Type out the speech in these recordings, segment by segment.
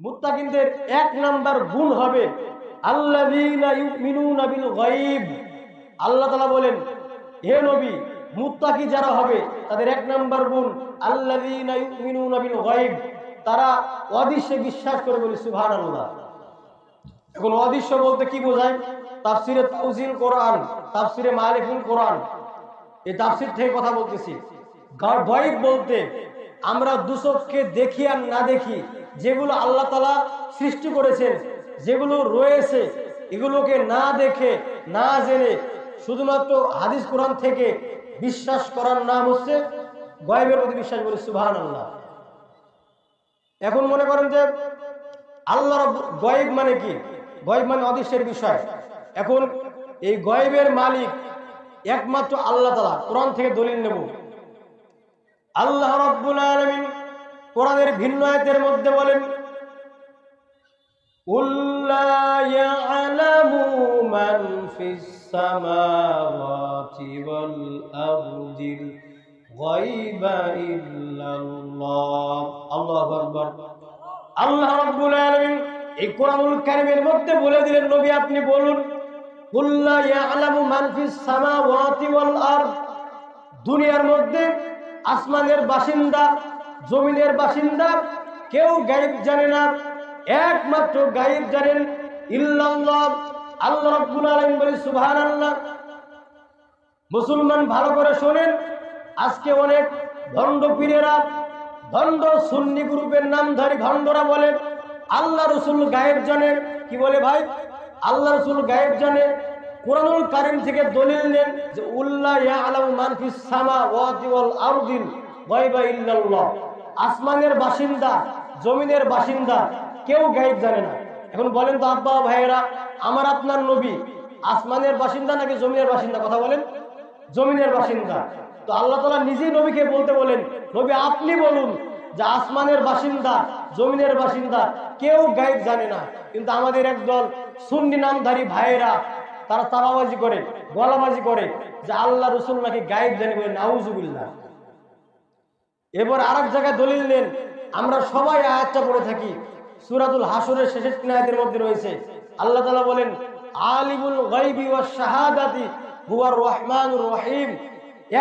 মুত্তাকিনদের এক নাম্বার গুণ হবে আল্লাহ বলেন, হে নবী, মুত্তাকি যারা হবে, তাদের এক নাম্বার গুণ গায়ব। তারা অদৃশ্যে বিশ্বাস করে বলি সুভান আল্লাহ এখন অদৃশ্য বলতে কি বোঝায়? তাফসিরে তাউজিল কোরআন, তাফসিরে মালিকুল কোরআন। এই তাফসির থেকে কথা বলতেছি। গয়ব বলতে আমরা দুচক্ষে দেখি আর না দেখি যেগুলো আল্লাহ তালা সৃষ্টি করেছেন, যেগুলো রয়েছে, এগুলোকে না দেখে, না জেনে শুধুমাত্র হাদিস কোরআন থেকে বিশ্বাস করার নাম হচ্ছে গয়েবের প্রতি বিশ্বাস বলে সুবাহান আল্লাহ এখন মনে করেন যে আল্লাহ গয়েব মানে কি? গয়েব মানে অদৃশ্যের বিষয়। এখন এই গয়েবের মালিক একমাত্র আল্লাহ তালা কোরআন থেকে দলিল নেব। আল্লাহ রব্বুল আলমিন কোরআনের ভিন্ন আয়াতের মধ্যে বলেন আল্লাহ রব্বুল আলমিন এই কোরআনুল কারিমের মধ্যে বলে দিলেন, নবী, আপনি বলুন দুনিয়ার মধ্যে আসমানের বাসিন্দা জমিনের বাসিন্দা, কেউ গায়েব জানে না। একমাত্র গায়েব জানেন ইল্লাল্লাহ। আল্লাহ রাব্বুল আলামিন বলে সুবহানাল্লাহ। মুসলমান ভালো করে শোনেন, আজকে অনেক ভণ্ড পীরেরা, ভণ্ড সুন্নি গ্রুপের নামধারী ভণ্ডরা বলে, আল্লাহ রসুল গায়েব জানে। কি বলে ভাই? আল্লাহ রসুল গায়েব জানে। কোরআনুল কারিম থেকে দলিল নেন যে উল্লাহ ইয়া আলাম মানফিস সামা ওয়াতি ওয়াল আরদিন গায়বা ইল্লাল্লাহ। আসমানের বাসিন্দা, জমিনের বাসিন্দা, কেউ গায়েব জানে না। এখন বলেন তো, আব্বা ভাইয়েরা, আমার আপনার নবী আসমানের বাসিন্দা নাকি জমিনের বাসিন্দা? কথা বলেন। জমিনের বাসিন্দা। তো আল্লাহ তালা নিজেই নবীকে বলতে বলেন, নবী, আপনি বলুন যে আসমানের বাসিন্দা, জমিনের বাসিন্দা কেউ গায়েব জানে না। কিন্তু আমাদের একদল সুন্নি নামধারী ভাইয়েরা, তারা তাবাবাজি করে, গলাবাজি করে যে আল্লাহ রসুল নাকি গায়েব জানে বলে নাউজুবিল্লাহ। এবার আর এক জায়গায় দলিল নেন। আমরা সবাই আয়াতটা পড়ে থাকি। সুরাতুল হাসুরের শেষের তিন আয়াতের মধ্যে রয়েছে। আল্লাহ তালা বলেন, আলিমুল গাইবি ওয়া শাহাদাতি হুয়ার রহমানুর রহিম।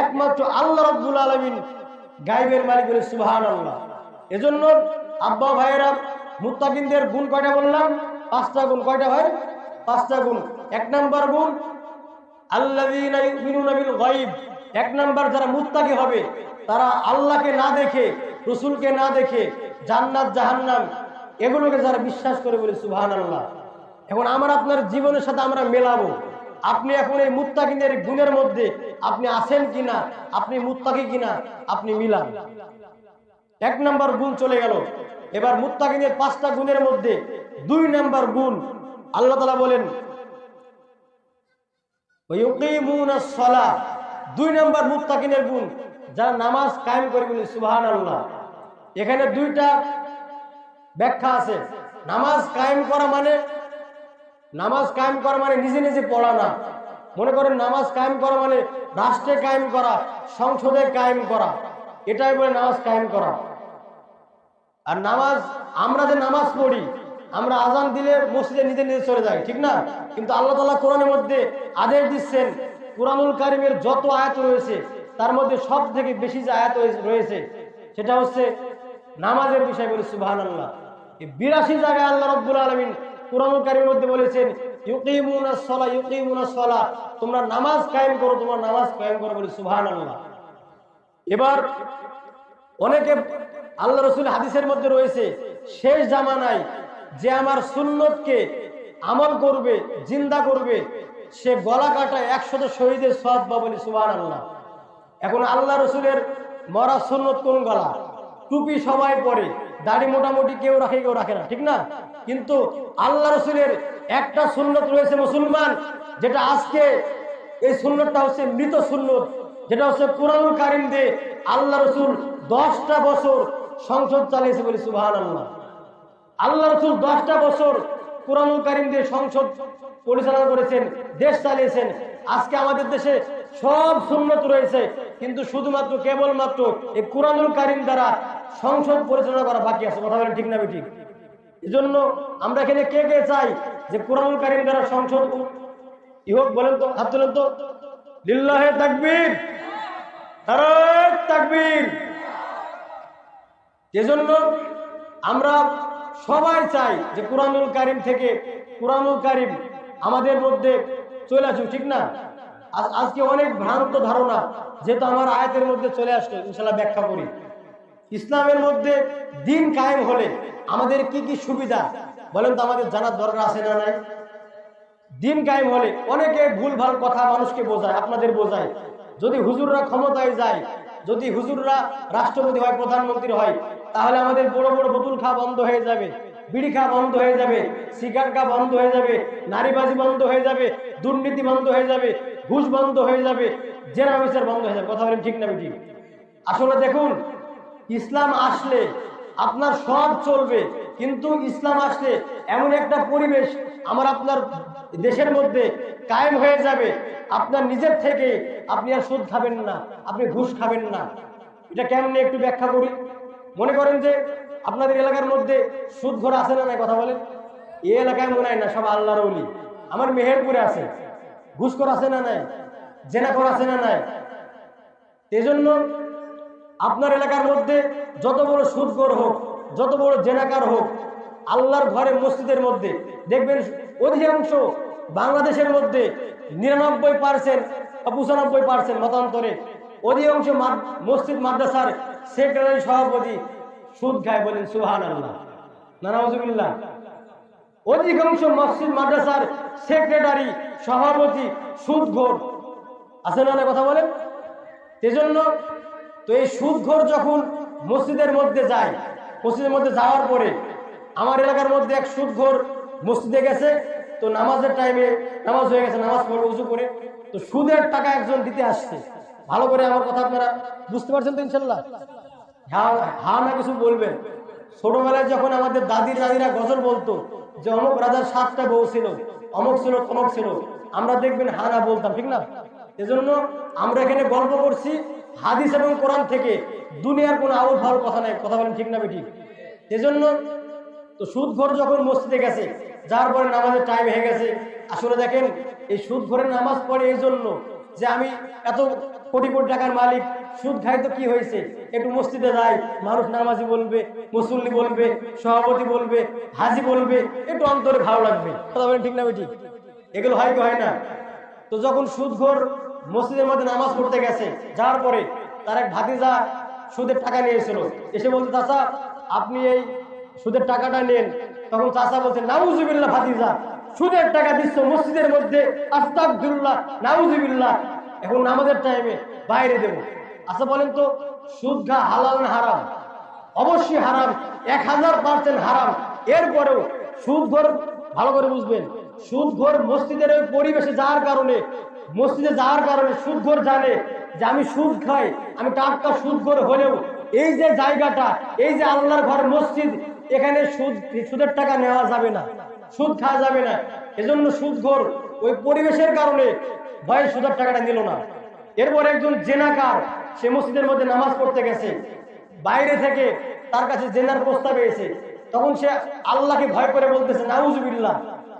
একমাত্র আল্লাহ রব্বুল আলমিন গাইবের মালিক বলে সুবহান আল্লাহ এজন্য আব্বা ভাইয়েরা, মুত্তাকিনদের গুণ কয়টা বললাম? পাঁচটা গুণ কয়টা ভাই পাঁচটা গুণ। এক নাম্বার গুণ গায়ব। এক নাম্বার, যারা মুত্তাকি হবে তারা আল্লাহকে না দেখে, রসুলকে না দেখে জান্নাত, জাহান্নাম এগুলোকে যারা বিশ্বাস করে বলে সুবহানাল্লাহ। এখন আমার আপনার জীবনের সাথে আমরা মেলাবো। আপনি এখন এই মুত্তাকিনের গুণের মধ্যে আপনি আছেন কিনা, আপনি মুত্তাকি কিনা, আপনি মিলান। এক নাম্বার গুণ চলে গেল। এবার মুত্তাকিনের পাঁচটা গুণের মধ্যে দুই নাম্বার গুণ আল্লাহ তালা বলেন দুই নাম্বার মুত্তাকিনের গুণ যারা নামাজ কায়েম করে বলি সুবাহান আল্লাহ এখানে দুইটা ব্যাখ্যা আছে। নামাজ কায়েম করা মানে নামাজ কায়েম করা মানে নিজে নিজে পড়া না। মনে করেন নামাজ কায়েম করা মানে রাষ্ট্রে কায়েম করা, সংসদে কায়েম করা। এটাই বলে নামাজ কায়েম করা। আর নামাজ, আমরা যে নামাজ পড়ি, আমরা আজান দিলে মসজিদে নিজে নিজে চলে যাই, ঠিক না? কিন্তু আল্লাহ তালা কোরআনের মধ্যে আদেশ দিচ্ছেন, কোরআনুল কারিমের যত আয়াত রয়েছে তার মধ্যে সব থেকে বেশি যে আয়াত রয়েছে সেটা হচ্ছে নামাজের বিষয় বলে সুবাহ আল্লাহ বিরাশি জায়গায় আল্লাহ রব্বুল আলমিন কোরআনুল মধ্যে বলেছেন, ইউকিমুনা সলা ইউকিমুনা সলা, তোমরা নামাজ কায়েম করো, তোমরা নামাজ কায়েম করো বলে সুবাহ আল্লাহ এবার অনেকে আল্লাহ রসুল হাদিসের মধ্যে রয়েছে, শেষ জামানায় যে আমার সুন্নতকে আমল করবে, জিন্দা করবে, সে গলা কাটা একশত শহীদের সব বা বলি সুবান আল্লাহ এখন আল্লাহ রসুলের মরা সুন্নত কোন গলা? টুপি সবাই পরে, দাড়ি মোটামুটি কেউ রাখে কেউ রাখে না, ঠিক না? কিন্তু আল্লাহ রসুলের একটা সুন্নত রয়েছে মুসলমান, যেটা আজকে এই সুন্নতটা হচ্ছে মৃত সুন্নত, যেটা হচ্ছে কোরআনুল কারিম দিয়ে আল্লাহ রসুল দশটা বছর সংসদ চালিয়েছে বলি সুবাহান আল্লাহ আল্লাহ রসুল দশটা বছর কোরআনুল কারিম দিয়ে সংসদ পরিচালনা করেছেন, দেশ চালিয়েছেন। আজকে আমাদের দেশে সব সুন্নত রয়েছে, কিন্তু শুধুমাত্র কেবলমাত্র এই কোরআনুল কারিম দ্বারা সংসদ পরিচালনা করা বাকি আছে। কথা বলেন ঠিক না ঠিক এজন্য আমরা এখানে কে কে চাই যে কোরআন কারিম দ্বারা সংসদ উ- ই হোক, বলেন তো, হাত তোলেন তো। লিল্লাহে তাকবীর। তাকবীর। এজন্য আমরা সবাই চাই যে কোরআনুল কারিম থেকে কোরআনুল কারিম আমাদের মধ্যে চলে আসুক, ঠিক না? আজকে অনেক ভ্রান্ত ধারণা যেহেতু আমার আয়াতের মধ্যে চলে আসলো ইনশাল্লাহ ব্যাখ্যা করি। ইসলামের মধ্যে দিন কায়েম হলে আমাদের কি কি সুবিধা? বলেন তো আমাদের জানার দরকার আছে না নাই? দিন কায়েম হলে অনেকে ভুলভাল কথা মানুষকে বোঝায়, আপনাদের বোঝায়। যদি হুজুররা ক্ষমতায় যায়, যদি হুজুররা রাষ্ট্রপতি হয়, প্রধানমন্ত্রী হয়, তাহলে আমাদের বড় বড় বোতল খাওয়া বন্ধ হয়ে যাবে, বিড়ি খাওয়া বন্ধ হয়ে যাবে, সিগারেট খাওয়া বন্ধ হয়ে যাবে, নারীবাজি বন্ধ হয়ে যাবে, দুর্নীতি বন্ধ হয়ে যাবে ঘুষ বন্ধ হয়ে যাবে জেনা বিচার বন্ধ হয়ে যাবে। কথা বলেন ঠিক না ঠিক আসলে দেখুন, ইসলাম আসলে আপনার সব চলবে, কিন্তু ইসলাম আসলে এমন একটা পরিবেশ আমার আপনার দেশের মধ্যে কায়েম হয়ে যাবে। আপনার নিজের থেকে আপনি আর সুদ খাবেন না, আপনি ঘুষ খাবেন না। এটা কেমন একটু ব্যাখ্যা করি? মনে করেন যে আপনাদের এলাকার মধ্যে সুদ ঘর আছে না কথা বলেন? এই এলাকায় মনে হয় না, সব আল্লাহর আমার মেহেরপুরে আছে। ঘুষখোর আছে না নাই? জেনাখোর আছে না নাই? এজন্য আপনার এলাকার মধ্যে যত বড় সুদগর হোক, যত বড় জেনাকার হোক, আল্লাহর ঘরে মসজিদের মধ্যে, দেখবেন অধিকাংশ বাংলাদেশের মধ্যে নিরানব্বই পার্সেন্ট বা পঁচানব্বই পার্সেন্ট মতান্তরে অধিকাংশ মসজিদ মাদ্রাসার সেক্রেটারি সভাপতি সুদ খায় বলেন সুহান আল্লাহ নানাজুবিল্লাহ অধিকাংশ মসজিদ মাদ্রাসার সেক্রেটারি সভাপতি সুদঘোর। আছে না কথা বলেন? সেজন্য তো এই সুদঘর যখন মসজিদের মধ্যে যায়, মসজিদের মধ্যে যাওয়ার পরে আমার এলাকার মধ্যে এক সুদঘর মসজিদে গেছে, তো নামাজের টাইমে নামাজ হয়ে গেছে, নামাজ পড়ে উঁচু করে। তো সুদের টাকা একজন দিতে আসছে। ভালো করে আমার কথা আপনারা বুঝতে পারছেন তো ইনশাল্লাহ? হ্যাঁ হ্যাঁ না কিছু বলবেন। ছোটবেলায় যখন আমাদের দাদি দাদিরা গজল বলতো যে অমুক রাজার সাতটা বউ ছিল, অমুক ছিল, তমক ছিল। আমরা দেখবেন হা না বলতাম, ঠিক না? এজন্য আমরা এখানে গল্প করছি হাদিস এবং কোরআন থেকে। দুনিয়ার কোনো আউল ফাউল কথা নাই, কথা বলেন ঠিক না ঠিক এজন্য তো সুদ ঘর যখন মসজিদে গেছে, যার পরে নামাজের টাইম হয়ে গেছে। আসলে দেখেন, এই সুদ ঘরে নামাজ পড়ে এই জন্য যে আমি এত কোটি কোটি টাকার মালিক সুদ খাই তো কি হয়েছে? একটু মসজিদে যাই মানুষ নামাজি বলবে, মুসল্লি বলবে, সভাপতি বলবে, হাজি বলবে, একটু অন্তরে ভালো লাগবে। কথা বলেন ঠিক না ঠিক এগুলো হয় কি হয় না? তো যখন সুদঘর মসজিদের মধ্যে নামাজ পড়তে গেছে যার পরে তার এক ভাতিজা সুদের টাকা নিয়েছিল এসে বলছে, চাচা, আপনি এই সুদের টাকাটা নেন। তখন চাচা বলছে, নাউজুবিল্লাহ ভাতিজা, সুদের টাকা দিচ্ছ মসজিদের মধ্যে আস্তাকফিরুল্লাহ নাউজুবিল্লাহ। এখন নামাজের টাইমে বাইরে দেব। আচ্ছা বলেন তো, সুদ হালাল না হারাম? অবশ্যই হারাম, এক হাজার পার্সেন্ট হারাম। এরপরেও সুদ ঘর, ভালো করে বুঝবেন, সুদ ঘর মসজিদের ওই পরিবেশে যাওয়ার কারণে, মসজিদে যাওয়ার কারণে সুদ ঘর জানে যে আমি সুদ খাই, আমি টাটকা সুদ ঘর হলেও এই যে জায়গাটা, এই যে আল্লাহর ঘর মসজিদ, এখানে সুদ, সুদের টাকা নেওয়া যাবে না, সুদ খাওয়া যাবে না। এজন্য সুদ ঘর ওই পরিবেশের কারণে ভয়ে সুদের টাকাটা নিল না। এরপর একজন জেনাকার সে মসজিদের মধ্যে নামাজ পড়তে গেছে। বাইরে থেকে তার কাছে জেনার প্রস্তাব এসে তখন সে আল্লাহকে ভয় করে বলতেছে, নাউজুবিল্লাহ,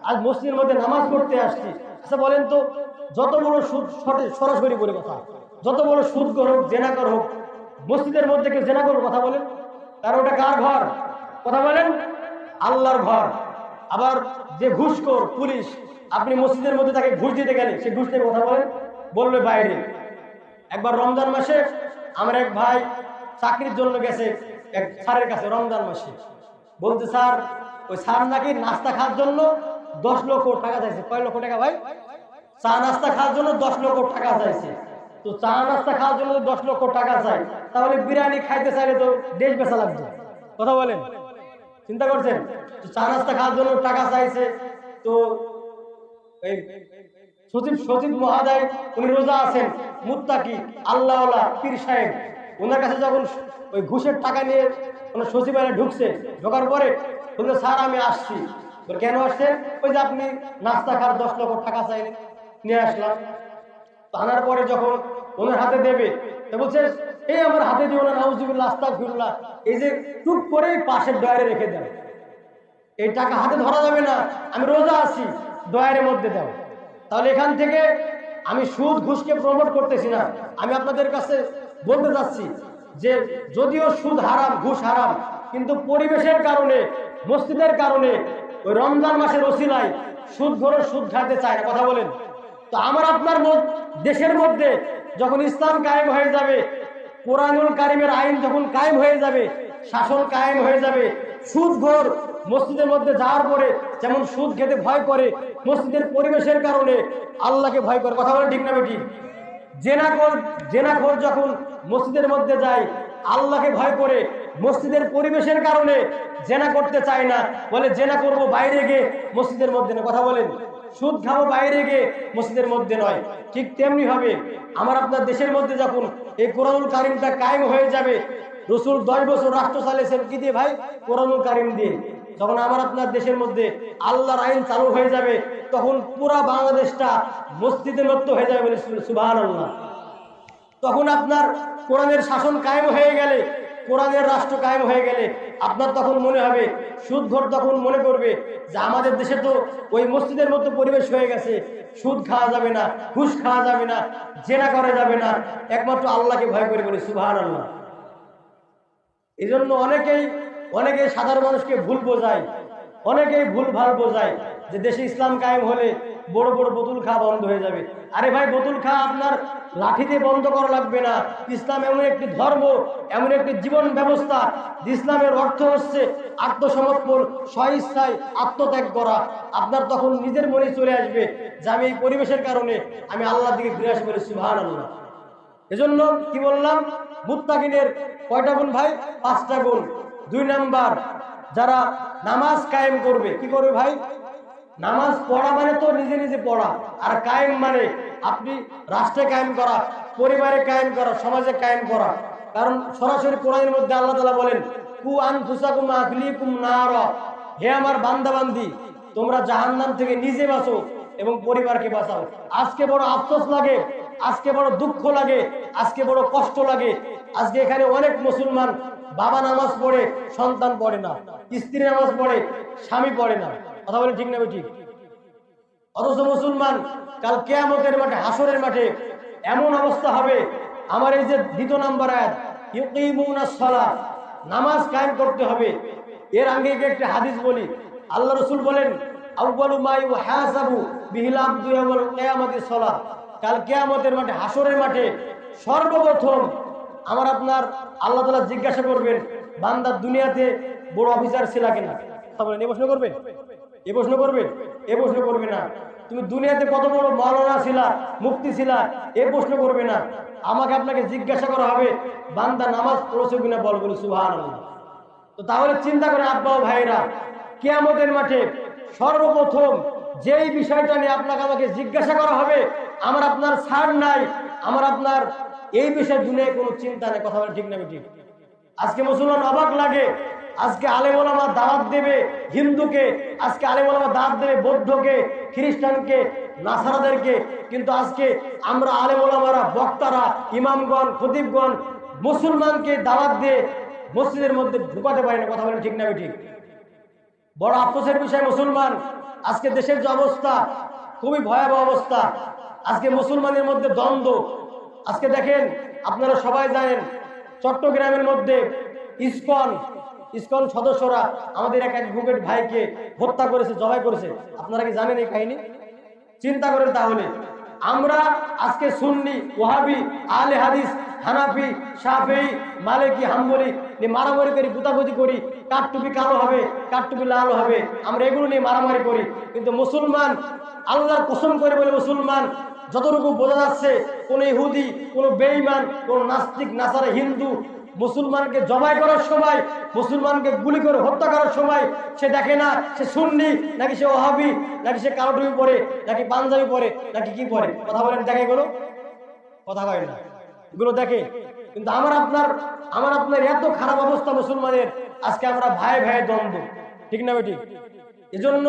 আজ মসজিদের মধ্যে নামাজ পড়তে আসছি। আচ্ছা বলেন তো, যত বড় সুদ সরাসরি করে কথা, যত বড় সুদ হোক জেনাকর হোক মসজিদের মধ্যে কেউ জেনা করো কথা বলেন। তার ওটা কার ঘর? কথা বলেন, আল্লাহর ঘর। আবার যে ঘুষখোর, পুলিশ, আপনি মসজিদের মধ্যে তাকে ঘুষ দিতে গেলে, সে ঘুষ দেবে কথা বলেন, বলবে বাইরে। একবার রমজান মাসে আমার এক ভাই চাকরির জন্য গেছে, এক স্যারের কাছে রমজান মাসে। বলতে স্যার, ওই স্যার নাকি নাস্তা খাওয়ার জন্য দশ লক্ষ টাকা চাইছে। কয় লক্ষ টাকা ভাই? চা নাস্তা খাওয়ার জন্য দশ লক্ষ টাকা চাইছে। তো চা নাস্তা খাওয়ার জন্য দশ লক্ষ টাকা চাই, তাহলে বিরিয়ানি খাইতে চাইলে তো দেশ বেচা লাগবে। কথা বলেন। চিন্তা করছেন? চা নাস্তা খাওয়ার জন্য টাকা চাইছে, তো সচিব সচিব মহাদয়, উনি রোজা আছেন, মুত্তাকি আল্লাহ পীর সাহেব। ওনার কাছে যখন ওই ঘুষের টাকা নিয়ে ওনার সচিবালয়ে ঢুকছে, ঢোকার পরে বলল, স্যার, আমি আসছি। কেন আসছেন? ওই যে আপনি নাস্তা খাওয়ার দশ লক্ষ টাকা চাইলেন নিয়ে আসলাম। আনার পরে যখন ওনার হাতে দেবে বলছে এই আমার হাতে দিও না, নাউজুবিল্লাহ আস্তাক ফিরুল্লাহ এই যে টুক করেই পাশের ডয়ারে রেখে দেন। এই টাকা হাতে ধরা যাবে না, আমি রোজা আছি দয়ারের মধ্যে দাও। তাহলে এখান থেকে আমি সুদ, ঘুষকে প্রমোট করতেছি না। আমি আপনাদের কাছে বলতে চাচ্ছি যে যদিও সুদ হারাম, ঘুষ হারাম, কিন্তু পরিবেশের কারণে, মসজিদের কারণে ওই রমজান মাসের ওসিলায় সুদ ঘরে সুদ খাইতে চায় না। কথা বলেন। তো আমার আপনার দেশের মধ্যে যখন ইসলাম কায়েম হয়ে যাবে, কোরআনুল কারিমের আইন যখন কায়েম হয়ে যাবে, শাসন কায়েম হয়ে যাবে সুদ ঘর মসজিদের মধ্যে যাওয়ার পরে যেমন সুদ খেতে ভয় করে, মসজিদের পরিবেশের কারণে আল্লাহকে ভয় করে। কথা বলে ঠিক না বেটি জেনাকর জেনাকর যখন মসজিদের মধ্যে যায়, আল্লাহকে ভয় করে, মসজিদের পরিবেশের কারণে জেনা করতে চায় না, বলে জেনা করব বাইরে গিয়ে মসজিদের মধ্যে না কথা বলেন, সুদ খাব বাইরে গিয়ে মসজিদের মধ্যে নয়। ঠিক তেমনি হবে আমার আপনার দেশের মধ্যে যখন এই কোরআনুল কারিমটা কায়েম হয়ে যাবে রসুল দশ বছর রাষ্ট্র চালিয়েছেন কি দিয়ে ভাই? কোরআনুল কারিম দিয়ে। যখন আমার আপনার দেশের মধ্যে আল্লাহর আইন চালু হয়ে যাবে, তখন পুরা বাংলাদেশটা মসজিদের মতো হয়ে যাবে বলে সুবাহ আল্লাহ তখন আপনার কোরআনের শাসন কায়েম হয়ে গেলে, কোরআনের রাষ্ট্র কায়েম হয়ে গেলে আপনার তখন মনে হবে সুদ ঘর তখন মনে করবে যে আমাদের দেশে তো ওই মসজিদের মতো পরিবেশ হয়ে গেছে। সুদ খাওয়া যাবে না, ঘুষ খাওয়া যাবে না, জেনা করা যাবে না। একমাত্র আল্লাহকে ভয় করে বলে সুবাহ আল্লাহ এই জন্য অনেকেই অনেকেই সাধারণ মানুষকে ভুল বোঝায়, অনেকেই ভুল ভালো বোঝায় যে দেশে ইসলাম কায়েম হলে বড় বড় বোতল খাওয়া বন্ধ হয়ে যাবে। আরে ভাই, বোতল খাওয়া আপনার লাঠিতে বন্ধ করা লাগবে না। ইসলাম এমন একটি ধর্ম, এমন একটি জীবন ব্যবস্থা, ইসলামের অর্থ হচ্ছে আত্মসমর্পণ, স্বইচ্ছায় আত্মত্যাগ করা। আপনার তখন নিজের মনে চলে আসবে যে আমি এই পরিবেশের কারণে আমি আল্লাহর দিকে ফিরে আসব সুভান আল্লাহ এজন্য কি বললাম? মুত্তাকিনের কয়টা গুণ ভাই? পাঁচটা গুণ। দুই নাম্বার, যারা নামাজ কায়েম করবে, কি করবে ভাই? নামাজ পড়া মানে তো নিজে নিজে পড়া। আর কায়েম মানে আপনি রাষ্ট্রে কায়েম করা, পরিবারে কায়েম করা, সমাজে কায়েম করা। কারণ সরাসরি কোরআনের মধ্যে আল্লাহ তালা বলেন, কু আন ফুসাকুম আহলিকুম নার। হে আমার বান্দাবান্দি, তোমরা জাহান্নাম থেকে নিজে বাঁচো এবং পরিবারকে বাঁচাও। আজকে বড় আফসোস লাগে আজকে বড় দুঃখ লাগে, আজকে বড় কষ্ট লাগে। আজকে এখানে অনেক মুসলমান বাবা নামাজ পড়ে, সন্তান পড়ে না। স্ত্রী নামাজ পড়ে, স্বামী পড়ে না। কথা বলে ঠিক না ঠিক অথচ মুসলমান কাল কেয়ামতের মাঠে হাসরের মাঠে এমন অবস্থা হবে। আমার এই যে দ্বিতীয় নাম্বার আয়াত সালাহ নামাজ কায়েম করতে হবে। এর আগে একটা হাদিস বলি। আল্লাহ রসুল বলেন আউ্বালু মাই হাসাবু বিহিল আব্দু ইয়াউমাল কিয়ামতিস সালাহ কাল কেয়ামতের মাঠে হাসরের মাঠে সর্বপ্রথম আমার আপনার আল্লাহ তালা জিজ্ঞাসা করবেন বান্দার দুনিয়াতে বড় অফিসার ছিল কিনা? তা বলেন, এ প্রশ্ন করবেন? এ প্রশ্ন করবে এ প্রশ্ন করবে না। তুমি দুনিয়াতে কত বড় মৌলানা ছিলা মুক্তি ছিলা, এ প্রশ্ন করবে না। আমাকে আপনাকে জিজ্ঞাসা করা হবে, বান্দা নামাজ পড়েছো কিনা বল বলি সুহান তো তাহলে চিন্তা করে, আব্বা ভাইরা কেয়ামতের মাঠে সর্বপ্রথম যেই বিষয়টা নিয়ে আপনাকে আমাকে জিজ্ঞাসা করা হবে, আমার আপনার ছাড় নাই, আমার আপনার এই বিষয়ে দুনিয়ায় কোনো চিন্তা নেই, কথা বলে ঠিক না ঠিক আজকে মুসলমান অবাক লাগে, আজকে আলেমোলামা দাওয়াত দেবে হিন্দুকে, আজকে আলেমোলামা দাওয়াত দেবে বৌদ্ধকে, খ্রিস্টানকে, নাসারাদেরকে, কিন্তু আজকে আমরা আলেমোলামারা বক্তারা, ইমামগণ, খতিবগণ, মুসলমানকে দাওয়াত দিয়ে মসজিদের মধ্যে ঢুকাতে পারি না, কথা বলে ঠিক না ঠিক বড় আফসোসের বিষয়, মুসলমান। আজকে দেশের যে অবস্থা, খুবই ভয়াবহ অবস্থা। আজকে মুসলমানের মধ্যে দ্বন্দ্ব। আজকে দেখেন, আপনারা সবাই জানেন, চট্টগ্রামের মধ্যে ইসকন ইসকন সদস্যরা আমাদের এক এক গ্রুপের ভাইকে হত্যা করেছে, জবাই করেছে। আপনারা কি জানেন এই কাহিনী? চিন্তা করেন তাহলে। আমরা আজকে সুন্নি ওহাবি আলে হাদিস হানাফি সাফেই মালিকি, হাম্বলি নিয়ে মারামারি করি, গুতাগুতি করি। কাঠটুপি কালো হবে কাঠটুপি লাল হবে। আমরা এগুলো নিয়ে মারামারি করি। কিন্তু মুসলমান আল্লাহর কসম করে বলে মুসলমান, যতটুকু বোঝা যাচ্ছে, কোন ইহুদি, কোন বেঈমান, কোন নাস্তিক, নাসারা, হিন্দু, মুসলমানকে জবাই করার সময়, মুসলমানকে গুলি করে হত্যা করার সময়, সে দেখে না সে সুন্নি, নাকি সে ওহাবি নাকি সে কালো টুপি পরে, নাকি পাঞ্জাবি পরে, নাকি কি পরে? কথা বলেন দেখে এগুলো কথা কয় না। এগুলো দেখে কিন্তু আমার আপনার আমার আপনার এত খারাপ অবস্থা মুসলমানের, আজকে আমরা ভাই ভাই দ্বন্দ্ব। ঠিক না ঠিক এজন্য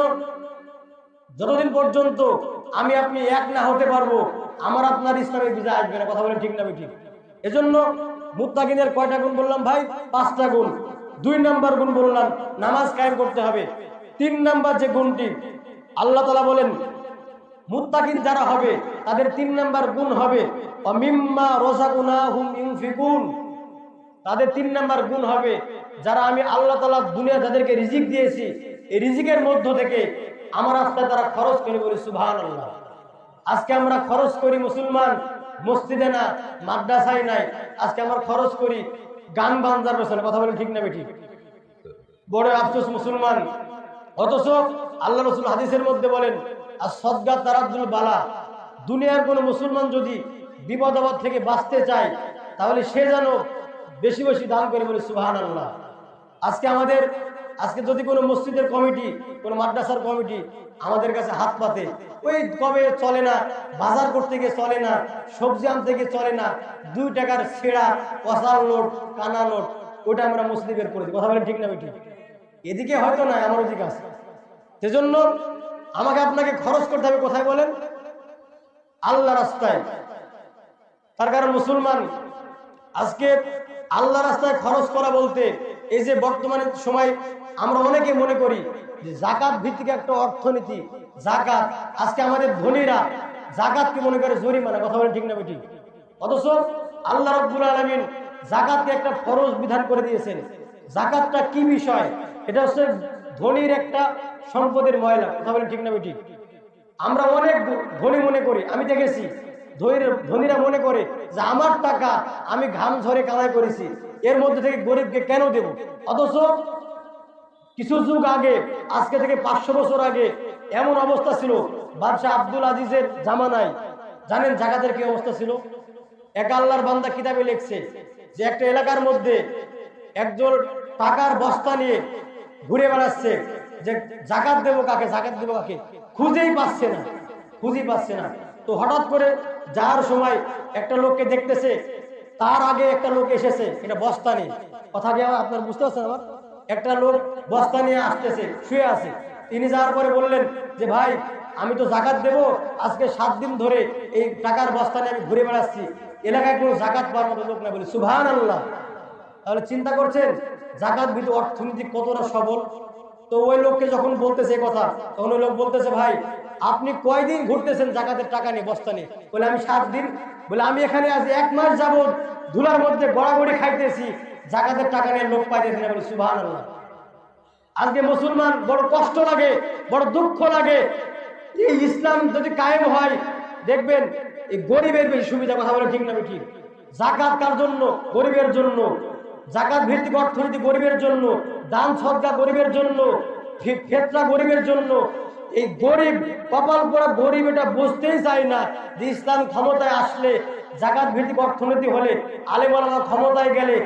যতদিন পর্যন্ত আমি আপনি এক না হতে পারব, আমার আপনার ইসলামের বিজয় আসবে না। কথা বলেন ঠিক না ঠিক এজন্য মুত্তাকিনের কয়টা গুণ বললাম ভাই? পাঁচটা গুণ। দুই নাম্বার গুণ বললাম, নামাজ কায়েম করতে হবে। তিন নাম্বার যে গুণটি, আল্লাহ তালা বলেন মুত্তাকিন যারা হবে, তাদের তিন নাম্বার গুণ হবে। অমিম্মা রোজাকুনা হুম ইউফিকুন তাদের তিন নাম্বার গুণ হবে, যারা আমি আল্লাহ তালা দুনিয়া যাদেরকে রিজিক দিয়েছি, এই রিজিকের মধ্য থেকে আমার রাস্তায় তারা খরচ করে বলি আল্লাহ আজকে আমরা খরচ করি মুসলমান মসজিদে না, মাদ্রাসায় নাই। আজকে আমরা খরচ করি গান বান্দার পেছনে। কথা বলেন ঠিক না বেঠিক? বড় আফসোস মুসলমান। অথচ আল্লাহ রসুল হাদিসের মধ্যে বলেন আর সদ্গা তারাদ্দুল বালা। দুনিয়ার কোনো মুসলমান যদি বিপদ আপদ থেকে বাঁচতে চায়, তাহলে সে যেন বেশি বেশি দান করে বলে সুবাহান আল্লাহ আজকে আমাদের, আজকে যদি কোনো মসজিদের কমিটি, কোনো মাদ্রাসার কমিটি আমাদের কাছে হাত পাতে ওই কবে চলে না, বাজার করতে গিয়ে চলে না, সবজি আনতে গিয়ে চলে না, দুই টাকার ছেঁড়া কষার নোট কানা নোট ওটা আমরা মসজিদে বের করে দিই। কথা বলেন ঠিক না ঠিক? এদিকে হয়তো না আমার ওদিকে আছে। সেজন্য আমাকে আপনাকে খরচ করতে হবে কোথায় বলেন? আল্লাহ রাস্তায়। তার কারণ মুসলমান, আজকে আল্লাহ রাস্তায় খরচ করা বলতে এই যে বর্তমানে সময়, আমরা অনেকে মনে করি যে জাকাত ভিত্তিক একটা অর্থনীতি, জাকাত। আজকে আমাদের ধনীরা জাকাতকে মনে করে জরিমানা, কথা বলে ঠিক না বেটি? অথচ আল্লাহ রব্বুল আলমিন জাকাতকে একটা ফরজ বিধান করে দিয়েছেন। জাকাতটা কি বিষয়? এটা হচ্ছে ধনীর একটা সম্পদের ময়লা, কথা বলে ঠিক না বেটি আমরা অনেক ধনী মনে করি, আমি দেখেছি, ধনীর- মনে করে যে আমার টাকা আমি ঘাম ঝরে কামাই করেছি, এর মধ্যে থেকে গরিবকে কেন দেব? অথচ কিছু যুগ আগে, আজকে থেকে পাঁচশো বছর আগে এমন অবস্থা ছিল, বাদশাহ আব্দুল আজিজের জামানায়, জানেন জাগাতের কি অবস্থা ছিল? এক আল্লাহর বান্দা কিতাবে লিখছে যে একটা এলাকার মধ্যে একজন টাকার বস্তা নিয়ে ঘুরে বেড়াচ্ছে যে জাকাত দেবো কাকে, জাকাত দেবো কাকে? খুঁজেই পাচ্ছে না, খুঁজেই পাচ্ছে না। তো হঠাৎ করে যাওয়ার সময় একটা লোককে দেখতেছে, তার আগে একটা লোক এসেছে, এটা বস্তা নিয়ে। কথা কি আপনার বুঝতে পারছেন আমার? একটা লোক বস্তা নিয়ে আসতেছে, শুয়ে আছে। তিনি যাওয়ার পরে বললেন যে, ভাই, আমি তো জাকাত দেব, আজকে সাত দিন ধরে এই টাকার বস্তা নিয়ে আমি ঘুরে বেড়াচ্ছি। এলাকায় কোনো জাকাত পাওয়ার মতো লোক না বলি। সুভান আল্লাহ তাহলে চিন্তা করছেন, জাকাত বিধ অর্থনীতি কতটা সবল? তো ওই লোককে যখন বলতেছে কথা, তখন ওই লোক বলতেছে, ভাই, আপনি কয়দিন ঘুরতেছেন জাকাতের টাকা নিয়ে, বস্তা নিয়ে? বলে, আমি সাত দিন। বলে, আমি এখানে আজ এক মাস যাবত ধুলার মধ্যে গড়াগড়ি খাইতেছি, জাকাতের টাকা নিয়ে লোক পাইতেছি না। বলে সুভান আল্লাহ আজকে মুসলমান বড় কষ্ট লাগে, বড় দুঃখ লাগে। এই ইসলাম যদি কায়েম হয়, দেখবেন এই গরিবের বেশি সুবিধা, কথা বলে ঠিক না ঠিক জাকাত কার জন্য? গরিবের জন্য। জাকাত ভিত্তিক অর্থনীতি গরিবের জন্য, দান সদকা গরিবের জন্য ফেতরা গরিবের জন্য, এই গরিব, কপাল পড়া গরিব এটা বুঝতেই চায় না যে ইসলাম ক্ষমতায় আসলে জাকাত ভিত্তিক অর্থনীতি হলে আলেমালামা ক্ষমতায় গেলে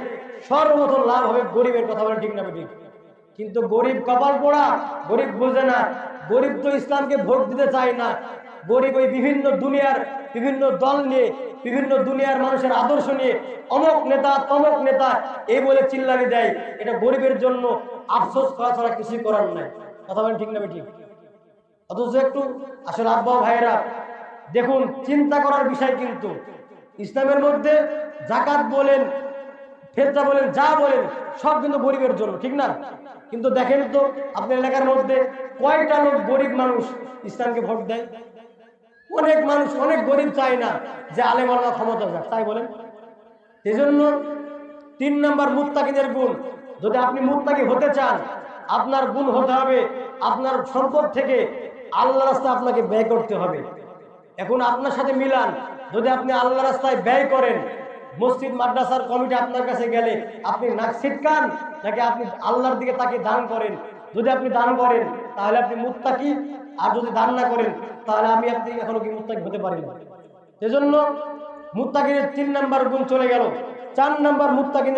সর্বপ্রথম লাভ হবে গরিবের কথা বলে ঠিক না ঠিক কিন্তু গরিব কপাল পড়া, গরিব বোঝে না, গরিব তো ইসলামকে ভোট দিতে চায় না গরিব ওই বিভিন্ন দুনিয়ার বিভিন্ন দল নিয়ে, বিভিন্ন দুনিয়ার মানুষের আদর্শ নিয়ে, অমক নেতা, তমক নেতা, এই বলে চিল্লানি দেয়। এটা গরিবের জন্য আফসোস করা ছাড়া কিছুই করার নাই। কথা বলেন ঠিক না ঠিক অথচ একটু আসলে আব্বা ভাইয়েরা, দেখুন, চিন্তা করার বিষয় কিন্তু। ইসলামের মধ্যে জাকাত বলেন, ফেরতা বলেন, যা বলেন, সব কিন্তু গরিবের জন্য, ঠিক না? কিন্তু দেখেন তো, আপনার এলাকার মধ্যে কয়টা লোক গরিব মানুষ ইসলামকে ভোট দেয়? অনেক মানুষ, অনেক গরিব চায় না যে আলেম আল্লাহ ক্ষমতা যাক, তাই বলেন। এই জন্য তিন নম্বর মুত্তাকিদের গুণ, যদি আপনি মুত্তাকি হতে চান, আপনার গুণ হতে হবে, আপনার সম্পদ থেকে আল্লাহ রাস্তা আপনাকে ব্যয় করতে হবে। এখন আপনার সাথে মিলান, যদি আপনি আল্লাহ রাস্তায় ব্যয় করেন, মসজিদ, মাদ্রাসার কমিটি আপনার কাছে গেলে আপনি নাক ছিটকান, নাকি আপনি আল্লাহর দিকে তাকে দান করেন? যদি আপনি দান করেন, তাহলে আপনি মুত্তাকি আর যদি দান না করেন, তাহলে আমি আপনি এখনও কি মুত্তাকি হতে পারি না সেজন্য মুত্তাকিনের তিন নাম্বার গুণ চলে গেল। চার নাম্বার মুত্তাকিনের